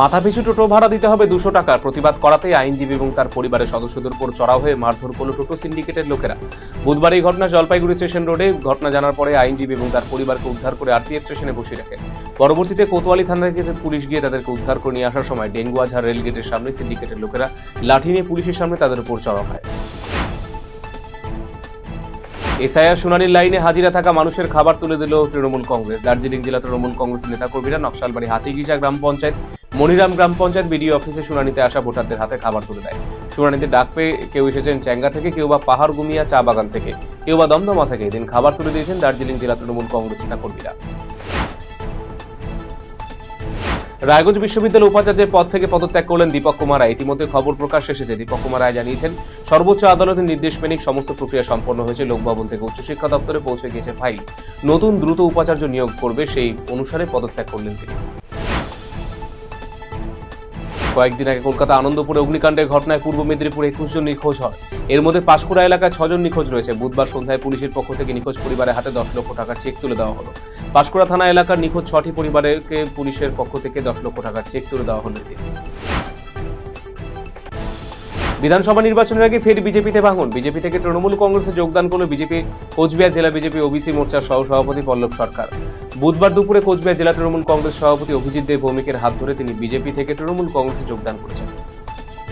মাথাপিছু টোটো ভাড়া দিতে হবে দুশো টাকা প্রতিবাদ করাতেই আইনজীবী এবং তার পরিবারের সদস্যদের উপর চড়াও হয়ে মারধর করল টোটো সিন্ডিকেটের লোকেরা। বুধবার এই ঘটনা জলপাইগুড়ি স্টেশন রোডে। ঘটনা জানার পরে আইনজীবী এবং তার পরিবারকে উদ্ধার করে আরটিএফ স্টেশনে বসিয়ে রাখেন পরবর্তীতে কোতোয়ালি থানা থেকে পুলিশ গিয়ে তাদেরকে উদ্ধার করে নিয়ে আসার সময় ডেঙ্গু আঝার রেলগেটের সামনে সিন্ডিকেটের লোকেরা লাঠি নিয়ে পুলিশের সামনে তাদের উপর চড়াও হয়। এসআইআর শুনানির লাইনে হাজিরা থাকা মানুষের খাবার তুলে দিল তৃণমূল কংগ্রেস। দার্জিলিং জেলা তৃণমূল কংগ্রেসের নেতাকর্মীরা নকশালবাড়ি হাতিগিসা গ্রাম পঞ্চায়েত মনিরাম গ্রাম পঞ্চায়েত বিডিও অফিসে শুনানিতে আসা ভোটারদের হাতে খাবার তুলে দেয়। শুনানিতে ডাক পেয়ে কেউ এসেছেন চ্যাঙ্গা থেকে, কেউ বা পাহাড় গুমিয়া চা বাগান থেকে, কেউ বা দমদমা থেকে। এদিন খাবার তুলে দিয়েছেন দার্জিলিং জেলা তৃণমূল কংগ্রেস নেতাকর্মীরা। রায়গঞ্জ বিশ্ববিদ্যালয় উপাচার্যের পদ থেকে পদত্যাগ করলেন দীপক কুমার রায়। ইতিমধ্যে খবর প্রকাশ এসেছে। দীপক কুমার রায় জানিয়েছেন, সর্বোচ্চ আদালতের নির্দেশ মেনে সমস্ত প্রক্রিয়া সম্পন্ন হয়েছে। লোকভবন থেকে উচ্চশিক্ষা দপ্তরে পৌঁছে গিয়েছে ফাইল। নতুন দ্রুত উপাচার্য নিয়োগ করবে সেই অনুসারে পদত্যাগ করলেন তিনি। কয়েকদিন আগে কলকাতা আনন্দপুরে অগ্নিকাণ্ডের ঘটনায় পূর্ব মেদিনীপুরে একুশ জন নিখোঁজ হয়। এর মধ্যে পাশকুড়া এলাকায় ছজন নিখোঁজ রয়েছে। বুধবার সন্ধ্যায় পুলিশের পক্ষ থেকে নিখোঁজ পরিবারের হাতে দশ লক্ষ টাকার চেক তুলে দেওয়া হলো। পাশকুড়া থানা এলাকার নিখোঁজ ছটি পরিবারকে পুলিশের পক্ষ থেকে দশ লক্ষ টাকার চেক তুলে দেওয়া হলো। বিধানসভা নির্বাচনের আগে ফের বিজেপিতে ভাঙন। বিজেপি থেকে তৃণমূল কংগ্রেসে যোগদান করল বিজেপি। কোচবিহার জেলা বিজেপি ওবিসি মোর্চার সহ সভাপতি পল্লব সরকার। বুধবার দুপুরে কোচবিহার জেলা তৃণমূল কংগ্রেস সভাপতি অভিজিৎ দেব ভৌমিকের হাত ধরে তিনি বিজেপি থেকে তৃণমূল কংগ্রেসে যোগদান করেছেন।